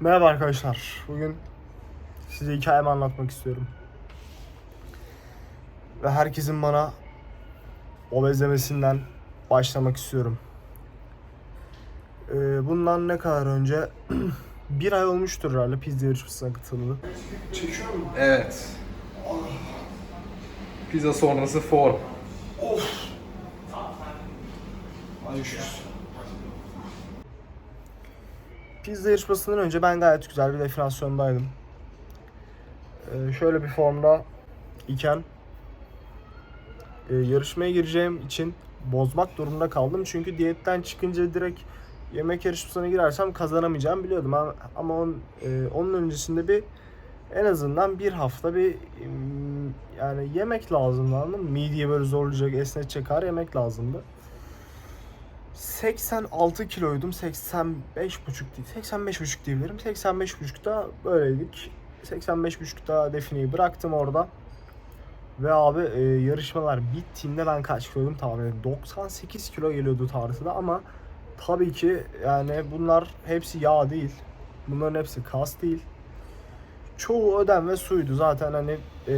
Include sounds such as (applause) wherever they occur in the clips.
Merhaba arkadaşlar. Bugün size hikayemi anlatmak istiyorum. Ve herkesin bana obezlemesinden başlamak istiyorum. Ee, bundan ne kadar önce (clears throat) bir ay olmuştur herhalde pizza yarışmasına katıldı. Çekiyor mu? Evet. Pizza sonrası form. Ay üşüyoruz. Pizza yarışmasından önce ben gayet güzel bir definasyondaydım. Ee, şöyle bir formda iken e, yarışmaya gireceğim için bozmak durumunda kaldım. Çünkü diyetten çıkınca direkt yemek yarışmasına girersem kazanamayacağımı biliyordum. Ama, ama on, e, onun öncesinde bir en azından bir hafta bir yani yemek lazımdı anladın mı? Mideye böyle zorlayacak, esnetecek her yemek lazımdı. 86 kiloydum. 85 buçuk değil. 85 buçuk diyebilirim. 85 buçukta böyleydik. 85 buçukta defineyi bıraktım orada. Ve abi e, yarışmalar bittiğinde ben kaç kiloydum tahmin edin. 98 kilo geliyordu tartıda ama tabii ki yani bunlar hepsi yağ değil. Bunların hepsi kas değil. Çoğu ödem ve suydu zaten hani e,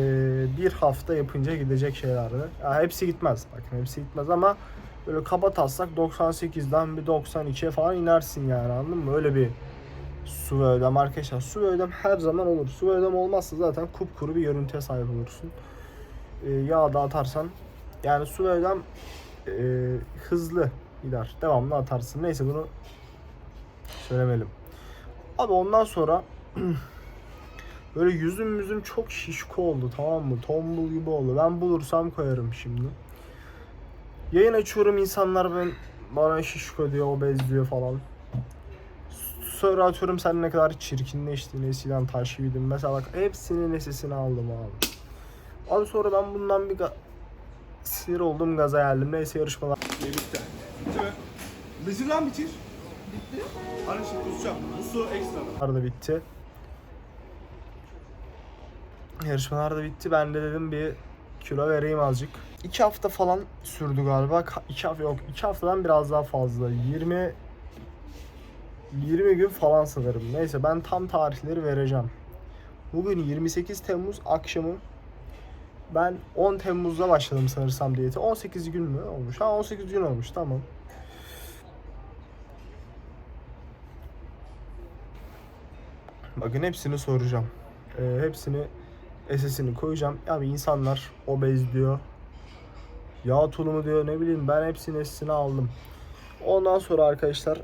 bir hafta yapınca gidecek şeylerdi. Ya hepsi gitmez bakın hepsi gitmez ama böyle kaba taslak 98'den bir 92'ye falan inersin yani anladın mı? Öyle bir su ve ödem arkadaşlar. Su ve ödem her zaman olur. Su ve ödem olmazsa zaten kupkuru bir görüntüye sahip olursun. Ee, yağ da atarsan yani su ve ödem e, hızlı gider. Devamlı atarsın. Neyse bunu söylemeyelim. Abi ondan sonra (clears throat) böyle yüzüm yüzüm çok şişko oldu tamam mı? Tombul gibi oldu. Ben bulursam koyarım şimdi. Yayın açıyorum insanlar ben bana şişko diyor, obez diyor falan. Sonra atıyorum sen ne kadar çirkinleştin, eskiden taş gibiydin. Mesela bak hepsinin nesesini aldım abi. Abi sonra ben bundan bir ga- sinir oldum gaza geldim. Neyse yarışmalar. Bitti. Bitti mi? Bitir lan bitir. Bitti. Hani şimdi kusacağım. Bu su ekstra. da bitti. Yarışmalar da bitti. Ben de dedim bir kilo vereyim azıcık. İki hafta falan sürdü galiba. Ka- İki hafta yok. iki haftadan biraz daha fazla. 20 20 gün falan sanırım. Neyse ben tam tarihleri vereceğim. Bugün 28 Temmuz akşamı. Ben 10 Temmuz'da başladım sanırsam diyete. 18 gün mü olmuş? Ha 18 gün olmuş tamam. Bakın hepsini soracağım. Ee, hepsini SS'ini koyacağım. Abi insanlar obez diyor. Yağ tulumu diyor ne bileyim ben hepsinin SS'ini aldım. Ondan sonra arkadaşlar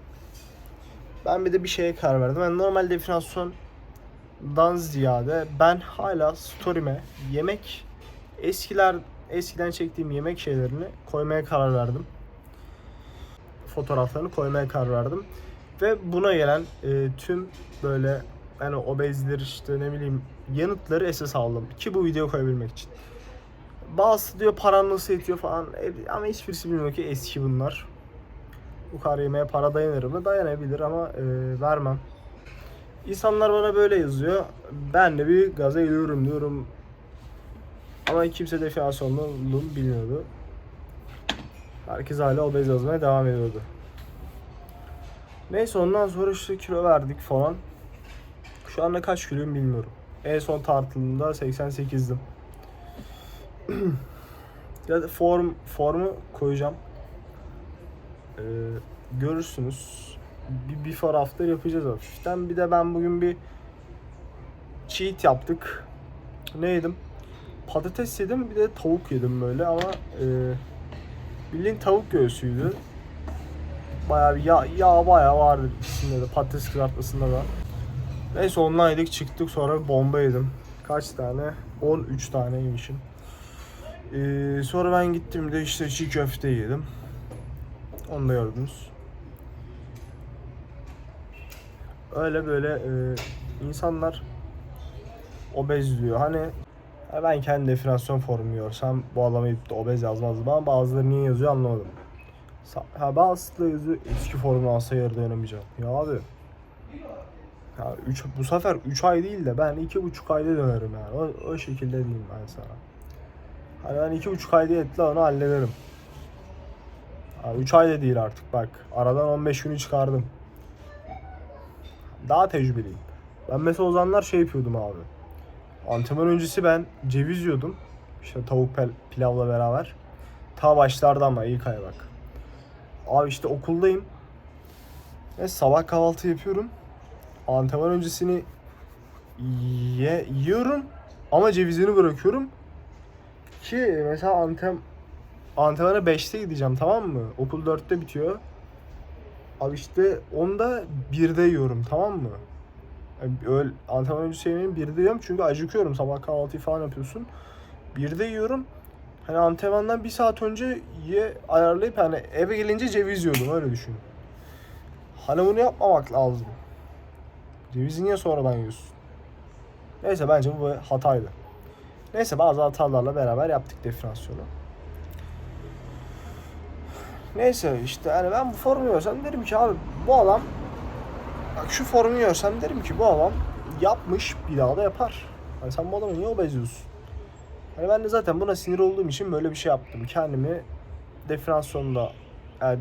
ben bir de bir şeye karar verdim. Ben normal definasyondan ziyade ben hala story'me yemek eskiler eskiden çektiğim yemek şeylerini koymaya karar verdim. Fotoğraflarını koymaya karar verdim. Ve buna gelen e, tüm böyle yani obezdir işte ne bileyim yanıtları esas aldım ki bu videoyu koyabilmek için. Bazısı diyor paran nasıl yetiyor falan E, ama hiçbirisi bilmiyor ki eski bunlar. Bu kadar yemeğe para dayanır mı? Dayanabilir ama e, vermem. İnsanlar bana böyle yazıyor. Ben de bir gaza geliyorum diyorum. Ama kimse definasyonunu bilmiyordu. Herkes hala obez yazmaya devam ediyordu. Neyse ondan sonra işte kilo verdik falan. Şu anda kaç kiloyum bilmiyorum. En son tartıldığımda 88'dim. Ya da form formu koyacağım. Ee, görürsünüz. Bir before after yapacağız hafiften. Bir de ben bugün bir cheat yaptık. Ne yedim? Patates yedim bir de tavuk yedim böyle ama e, bildiğin tavuk göğsüydü. Bayağı bir yağ, yağ bayağı vardı ikisinde de patates kızartmasında da. Neyse ondan yedik çıktık sonra bomba yedim. Kaç tane? 13 tane yemişim. Ee, sonra ben gittim de işte çiğ köfte yedim. Onu da gördünüz. Öyle böyle e, insanlar obez diyor. Hani ya ben kendi definasyon formumu görsem bu adama gidip de obez yazmazdım ama bazıları niye yazıyor anlamadım. Ha bazısı da yazıyor eski formu alsa yarı dayanamayacağım. Ya abi ya üç, bu sefer 3 ay değil de ben 2,5 ayda dönerim yani. O, o şekilde diyeyim ben sana. Hani ben 2,5 ayda etle onu hallederim. 3 ay da değil artık bak. Aradan 15 günü çıkardım. Daha tecrübeliyim. Ben mesela o zamanlar şey yapıyordum abi. Antrenman öncesi ben ceviz yiyordum. İşte tavuk pilavla beraber. Ta başlarda ama ilk ay bak. Abi işte okuldayım. Ve sabah kahvaltı yapıyorum. Antrenman öncesini ye, yiyorum ama cevizini bırakıyorum. Ki mesela antem antrenmana 5'te gideceğim tamam mı? Okul 4'te bitiyor. Abi işte onu da 1'de yiyorum tamam mı? Yani öyle antrenman öncesi yemeğimi 1'de yiyorum çünkü acıkıyorum sabah kahvaltıyı falan yapıyorsun. 1'de yiyorum. Hani antrenmandan bir saat önce ye ayarlayıp hani eve gelince ceviz yiyordum öyle düşün. Hani bunu yapmamak lazım. Cevizi niye sonradan yiyorsun? Neyse bence bu bir hataydı. Neyse bazı hatalarla beraber yaptık definasyonu. Neyse işte hani ben bu formu görsem derim ki abi bu adam bak şu formu görsem derim ki bu adam yapmış bir daha da yapar. Hani sen bu adamı niye obez yiyorsun? Hani ben de zaten buna sinir olduğum için böyle bir şey yaptım. Kendimi definasyonda yani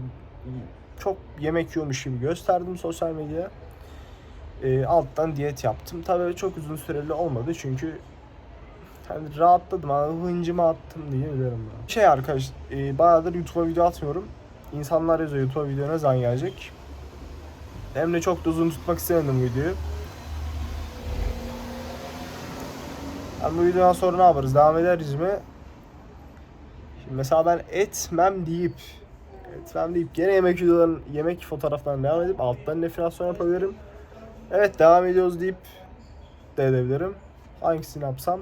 çok yemek yiyormuş gibi gösterdim sosyal medyaya. Ee, alttan diyet yaptım. Tabii çok uzun süreli olmadı çünkü hani rahatladım. Hani hıncımı attım diye bilirim ben. Şey arkadaş, e, bayağıdır YouTube'a video atmıyorum. İnsanlar yazıyor YouTube'a video ne zaman gelecek. Hem de çok da uzun tutmak istemedim videoyu. Yani bu videodan sonra ne yaparız? Devam ederiz mi? Şimdi mesela ben etmem deyip etmem deyip gene yemek videoların yemek fotoğraflarına devam edip alttan deflasyon yapabilirim. Evet devam ediyoruz deyip de edebilirim. Hangisini yapsam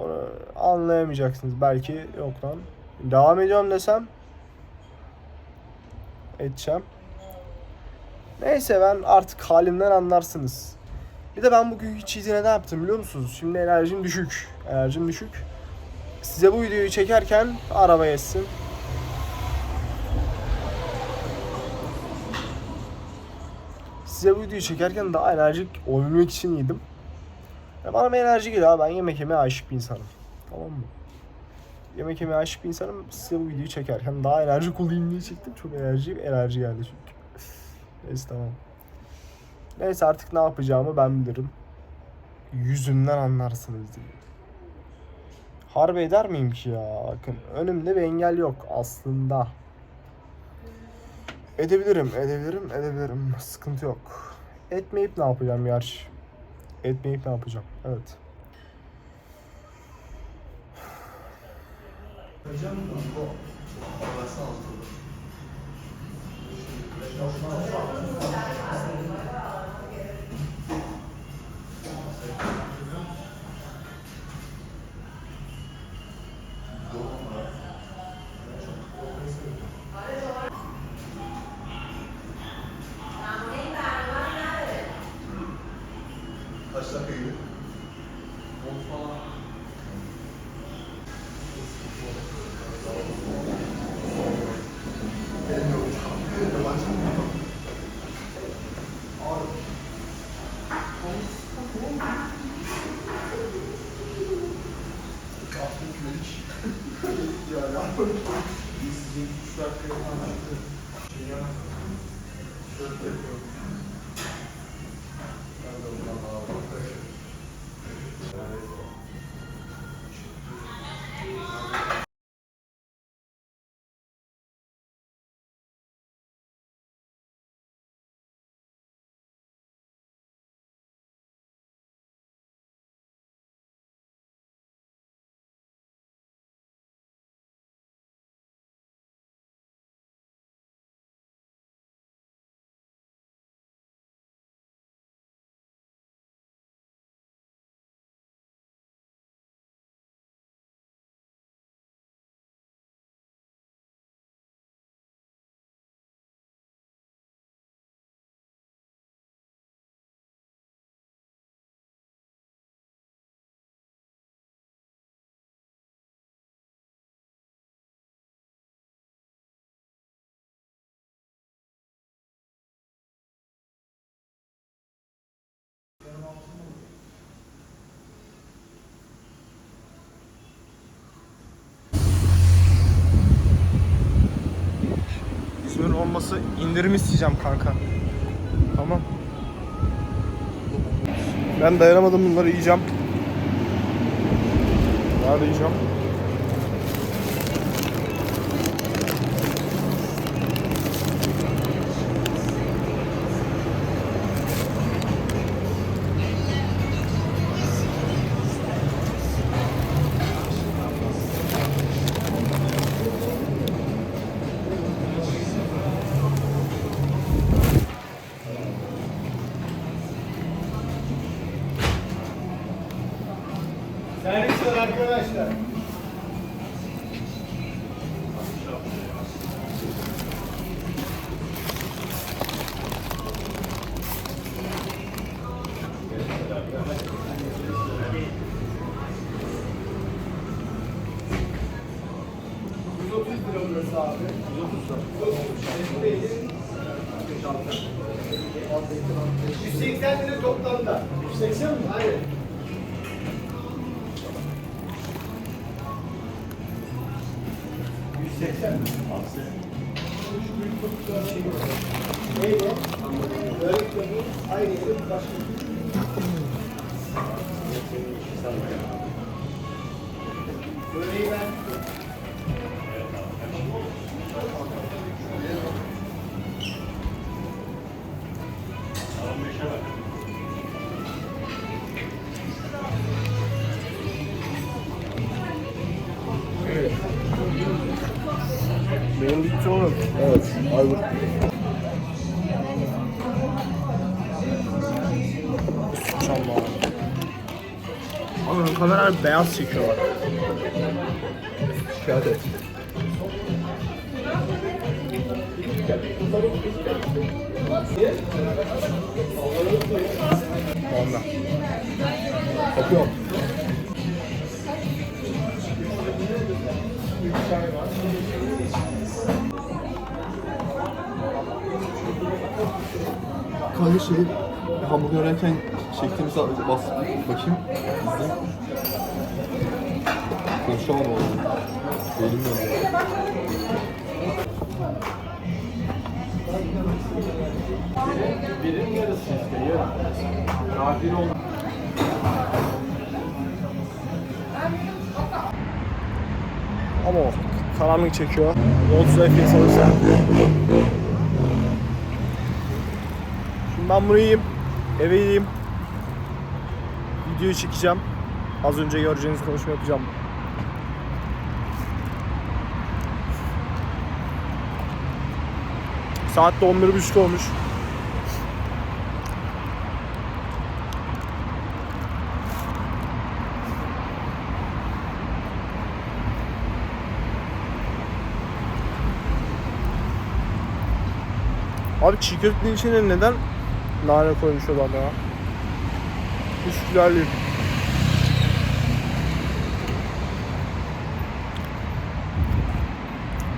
onu anlayamayacaksınız belki yok lan. Devam ediyorum desem edeceğim. Neyse ben artık halimden anlarsınız. Bir de ben bugün hiç ne yaptım biliyor musunuz? Şimdi enerjim düşük. Enerjim düşük. Size bu videoyu çekerken araba geçsin. Size bu videoyu çekerken daha enerjik olabilmek için yedim. Ya bana enerji geliyor abi. Ben yemek yemeye aşık bir insanım. Tamam mı? Yemek yemeye aşık bir insanım. Size bu videoyu çekerken daha enerjik olayım diye çektim. Çok enerji enerji geldi çünkü. Neyse tamam. Neyse artık ne yapacağımı ben bilirim. Yüzünden anlarsınız diye. Harbi eder miyim ki ya? Bakın önümde bir engel yok aslında. Edebilirim, edebilirim, edebilirim. Sıkıntı yok. Etmeyip ne yapacağım gerçi? Etmeyip ne yapacağım? Evet. Kaç dakika gibi? İzmir olması indirim isteyeceğim kanka. Tamam. Ben dayanamadım bunları yiyeceğim. Daha da yiyeceğim. Abi. 180 lira toplamda. 180 mi? Hayır. Neyle? Böyle kitabı aynı yerde başka Böreği Ama kamera beyaz çekiyor bak. Şikayet et. Ondan. Kapıyorum. Kanka şey, hamburger öğrenken çektiğimiz bas bakayım. İzle. Konuşamadım oğlum. Elim yanıyor. Birin yarısı işte yarım. Nafile oldu. Ama karanlık çekiyor. 30 FPS alırsa. Şimdi ben bunu yiyeyim. Eve yiyeyim. Videoyu çekeceğim. Az önce göreceğiniz konuşma yapacağım. Saat de 11.30 olmuş. Abi çiğ köftenin içine neden nane koymuş adam ya? Değil.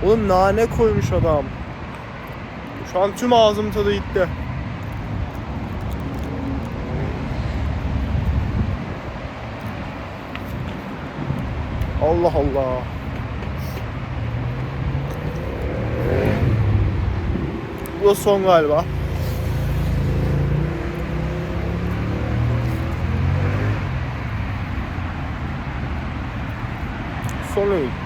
Oğlum nane koymuş adam. Şu an tüm ağzım tadı gitti. Allah Allah. Bu da son galiba. Son öyle.